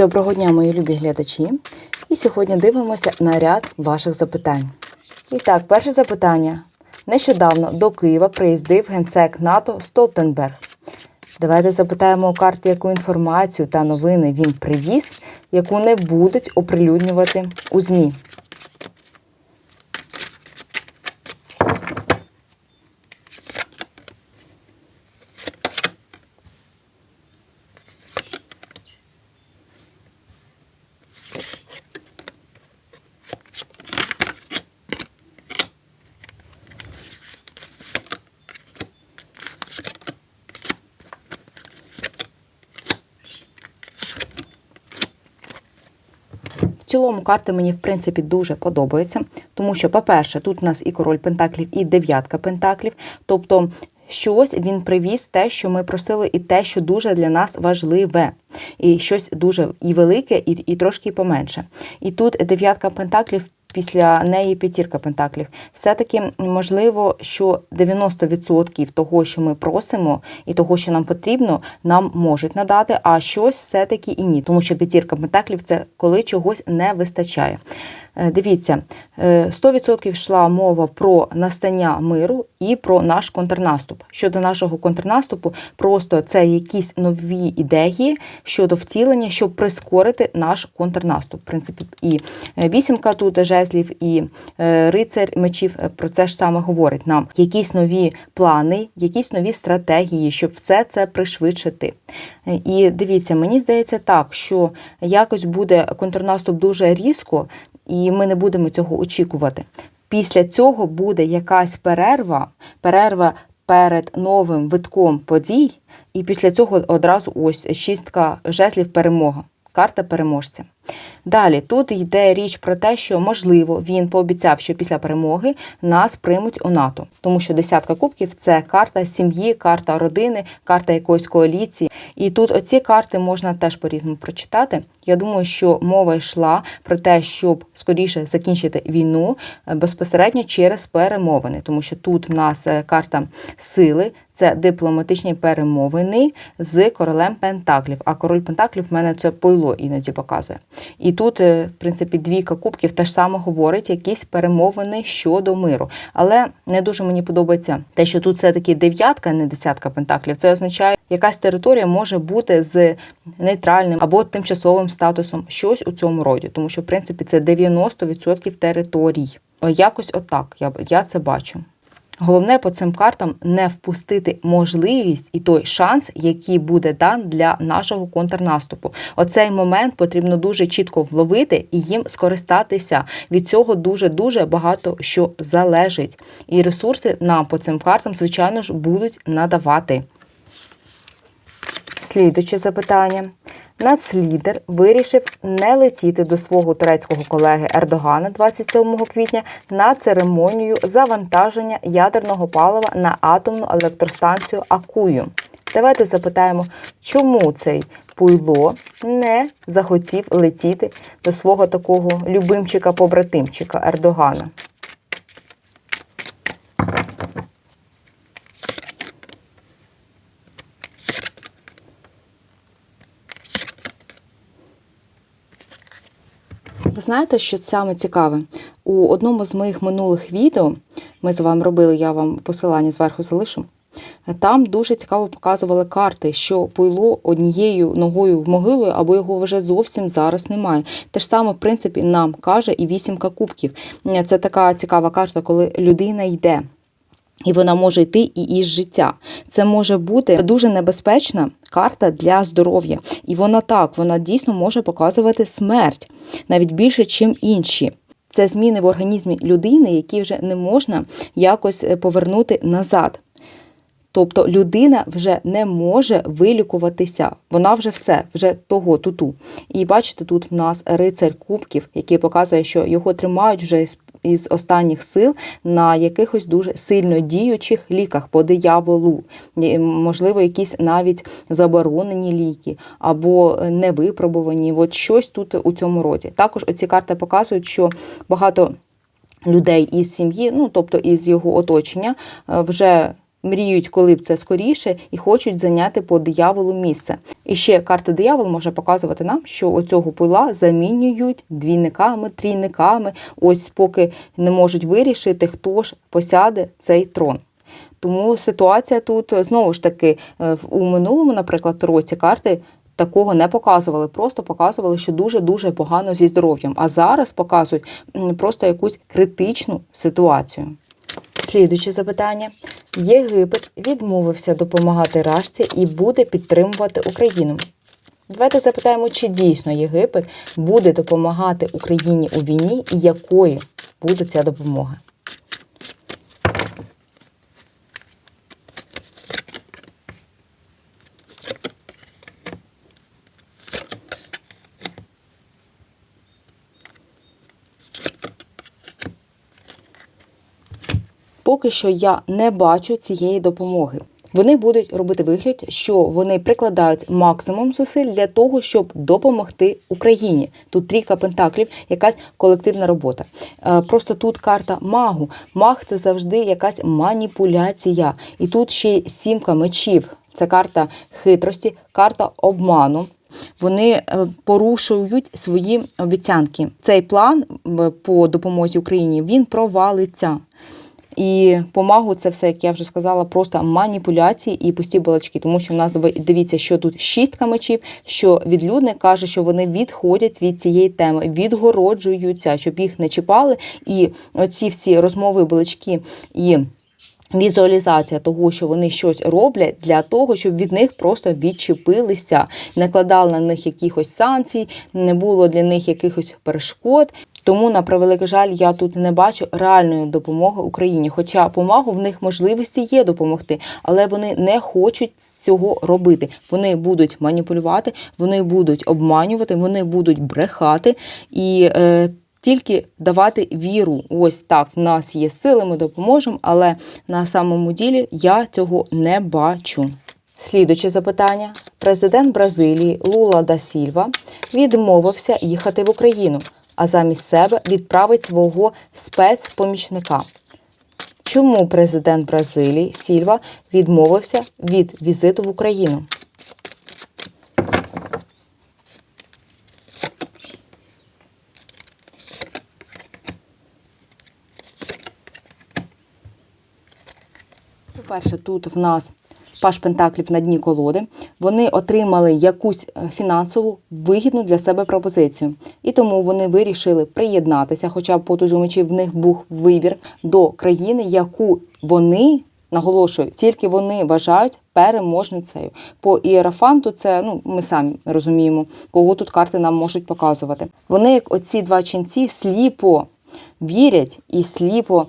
Доброго дня, мої любі глядачі. І сьогодні дивимося на ряд ваших запитань. І так, перше запитання. Нещодавно до Києва приїздив генсек НАТО Столтенберг. Давайте запитаємо у карти, яку інформацію та новини він привіз, яку не будуть оприлюднювати у ЗМІ. Цілому карти мені в принципі дуже подобаються, тому що, по-перше, тут у нас і король пентаклів, і дев'ятка пентаклів. Тобто, щось він привіз те, що ми просили, і те, що дуже для нас важливе. І щось дуже і велике, і, і трошки поменше. І тут дев'ятка пентаклів. Після неї п'ятірка пентаклів. Все-таки можливо, що 90% того, що ми просимо, і того, що нам потрібно, нам можуть надати, а щось все-таки і ні. Тому що п'ятірка пентаклів це коли чогось не вистачає. Е, Дивіться, е, 100% йшла мова про настання миру і про наш контрнаступ. Щодо нашого контрнаступу, просто це якісь нові ідеї щодо втілення, щоб прискорити наш контрнаступ. В принципі, і е, вісімка тут жезлів, і е, рицар мечів е, про це ж саме говорить нам. Якісь нові плани, якісь нові стратегії, щоб все це пришвидшити. Е, І дивіться, мені здається так, що якось буде контрнаступ дуже різко, і ми не будемо цього очікувати. Після цього буде якась перерва, перерва перед новим витком подій, і після цього одразу ось шістка жезлів перемога. Карта переможця. Далі тут йде річ про те, що можливо він пообіцяв, що після перемоги нас приймуть у НАТО, тому що десятка кубків це карта сім'ї, карта родини, карта якоїсь коаліції. І тут оці карти можна теж по-різному прочитати. Я думаю, що мова йшла про те, щоб скоріше закінчити війну е, безпосередньо через перемовини, тому що тут в нас е, карта сили. Це дипломатичні перемовини з королем Пентаклів. А король Пентаклів в мене це пойло іноді показує. І тут, е, в принципі, двійка кубків теж саме говорить якісь перемовини щодо миру. Але не дуже мені подобається те, що тут все таки дев'ятка, а не десятка пентаклів. Це означає, якась територія може бути з нейтральним або тимчасовим статусом, щось у цьому роді, тому що в принципі це 90% територій. Якось отак. Я я це бачу. Головне по цим картам не впустити можливість і той шанс, який буде дан для нашого контрнаступу. Оцей момент потрібно дуже чітко вловити і їм скористатися. Від цього дуже дуже багато що залежить. І ресурси нам по цим картам, звичайно ж, будуть надавати. Слідуче запитання. Нацлідер вирішив не летіти до свого турецького колеги Ердогана 27 квітня на церемонію завантаження ядерного палива на атомну електростанцію Акую. Давайте запитаємо, чому цей пуйло не захотів летіти до свого такого любимчика-побратимчика Ердогана. Ви знаєте, що саме цікаве? У одному з моїх минулих відео ми з вами робили, я вам посилання зверху залишу. Там дуже цікаво показували карти, що пойло однією ногою в могилу, або його вже зовсім зараз немає. Те ж саме, в принципі, нам каже і вісімка кубків. Це така цікава карта, коли людина йде. І вона може йти і із життя. Це може бути дуже небезпечна карта для здоров'я. І вона так, вона дійсно може показувати смерть навіть більше, ніж інші. Це зміни в організмі людини, які вже не можна якось е, повернути назад. Тобто людина вже не може вилікуватися. Вона вже все, вже того туту. І бачите, тут в нас рицар кубків, який показує, що його тримають вже із останніх сил на якихось дуже сильно діючих ліках по дияволу. Можливо, якісь навіть заборонені ліки або невипробувані. От щось тут у цьому роді. Також оці карти показують, що багато людей із сім'ї, ну тобто із його оточення, е, вже мріють, коли б це скоріше, і хочуть зайняти по дияволу місце. І ще карта диявол може показувати нам, що оцього пила замінюють двійниками, трійниками, ось поки не можуть вирішити, хто ж посяде цей трон. Тому ситуація тут знову ж таки е, у минулому, наприклад, році карти. Такого не показували, просто показували, що дуже дуже погано зі здоров'ям. А зараз показують просто якусь критичну ситуацію. Слідуюче запитання: Єгипет відмовився допомагати Рашці і буде підтримувати Україну. Давайте запитаємо, чи дійсно Єгипет буде допомагати Україні у війні і якою буде ця допомога. Поки що я не бачу цієї допомоги. Вони будуть робити вигляд, що вони прикладають максимум зусиль для того, щоб допомогти Україні. Тут трійка пентаклів, якась колективна робота. Е, Просто тут карта магу. Маг це завжди якась маніпуляція. І тут ще й сімка мечів. Це карта хитрості, карта обману. Вони е, порушують свої обіцянки. Цей план е, по допомозі Україні він провалиться. І помагу це все, як я вже сказала, просто маніпуляції і пусті балачки. Тому що в нас дивіться, що тут шістка мечів, що відлюдник каже, що вони відходять від цієї теми, відгороджуються, щоб їх не чіпали. І оці всі розмови, балачки і. Візуалізація того, що вони щось роблять для того, щоб від них просто відчепилися, не кладали на них якихось санкцій, не було для них якихось перешкод. Тому, на превеликий жаль, я тут не бачу реальної допомоги Україні. Хоча помагу в них можливості є допомогти, але вони не хочуть цього робити. Вони будуть маніпулювати, вони будуть обманювати, вони будуть брехати і. Е, тільки давати віру. Ось так, в нас є сили, ми допоможемо, але на самому ділі я цього не бачу. Слідуче запитання. Президент Бразилії Лула да Сільва відмовився їхати в Україну, а замість себе відправить свого спецпомічника. Чому президент Бразилії Сільва відмовився від візиту в Україну? По-перше, тут в нас паш пентаклів на дні колоди. Вони отримали якусь е, фінансову вигідну для себе пропозицію. І тому вони вирішили приєднатися, хоча б по мечів в них був вибір до країни, яку вони. Наголошую, тільки вони вважають переможницею. По іерафанту це ну ми самі розуміємо, кого тут карти нам можуть показувати. Вони, як оці два ченці, сліпо вірять і сліпо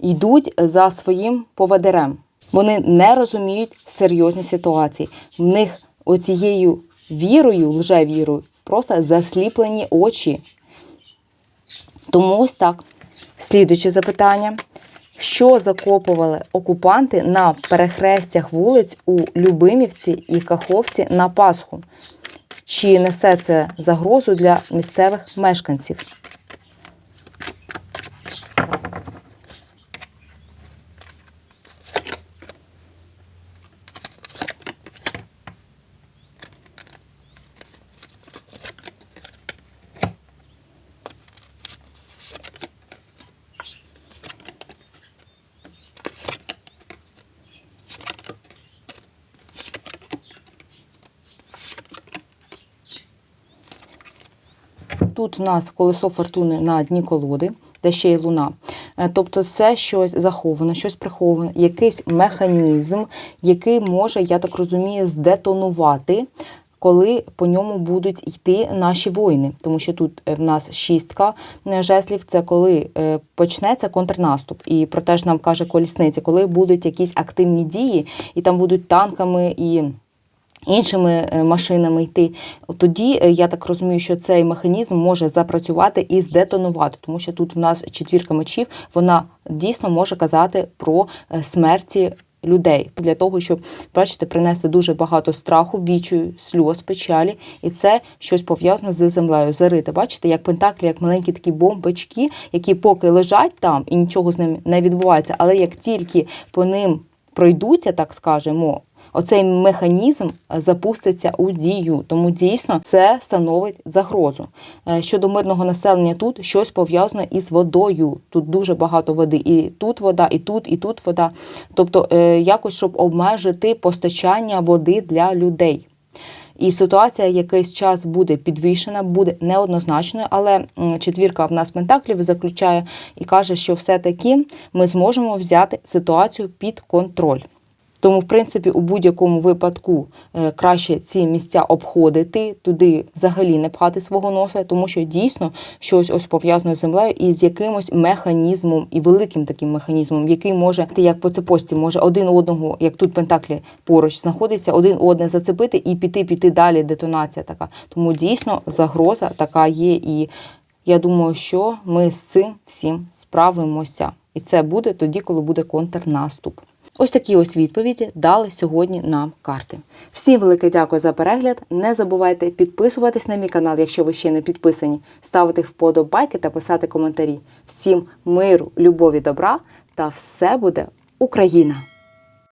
йдуть за своїм поведерем. Вони не розуміють серйозні ситуації. В них оцією вірою, лжевірою, просто засліплені очі. Тому ось так. Слідуюче запитання. Що закопували окупанти на перехрестях вулиць у Любимівці і Каховці на Пасху? Чи несе це загрозу для місцевих мешканців? Тут в нас колесо фортуни на дні колоди, де ще й луна. Е, Тобто це щось заховане, щось приховане, якийсь механізм, який може, я так розумію, здетонувати, коли по ньому будуть йти наші воїни. Тому що тут е, в нас шістка е, жеслів, це коли почнеться контрнаступ. І про те ж нам каже колісниця, коли будуть якісь активні дії, і там будуть танками і іншими е, машинами йти. Тоді е, я так розумію, що цей механізм може запрацювати і здетонувати, тому що тут в нас четвірка мечів, вона дійсно може казати про е, смерті. Людей для того, щоб бачите, принести дуже багато страху, вічою, сльоз, печалі, і це щось пов'язане з землею. Зарите, бачите, як пентаклі, як маленькі такі бомбочки, які поки лежать там і нічого з ними не відбувається. Але як тільки по ним пройдуться, так скажемо, оцей механізм запуститься у дію. Тому дійсно це становить загрозу. Е, Щодо мирного населення, тут щось пов'язане із водою. Тут дуже багато води. І тут вода, і тут, і тут вода. Тобто, е, якось щоб обмежити постачання води для людей. І ситуація якийсь час буде підвішена, буде неоднозначною, але четвірка в нас пентаклів заключає і каже, що все-таки ми зможемо взяти ситуацію під контроль. Тому, в принципі, у будь-якому випадку е, краще ці місця обходити, туди взагалі не пхати свого носа, тому що дійсно щось ось пов'язане з землею і з якимось механізмом, і великим таким механізмом, який може ти як по цепості, може один одного, як тут пентаклі поруч знаходиться, один одне зацепити і піти, піти далі. Детонація така. Тому дійсно загроза така є. І я думаю, що ми з цим всім справимося. І це буде тоді, коли буде контрнаступ. Ось такі ось відповіді дали сьогодні нам карти. Всім велике дякую за перегляд. Не забувайте підписуватись на мій канал, якщо ви ще не підписані, ставити вподобайки та писати коментарі. Всім миру, любові, добра та все буде Україна!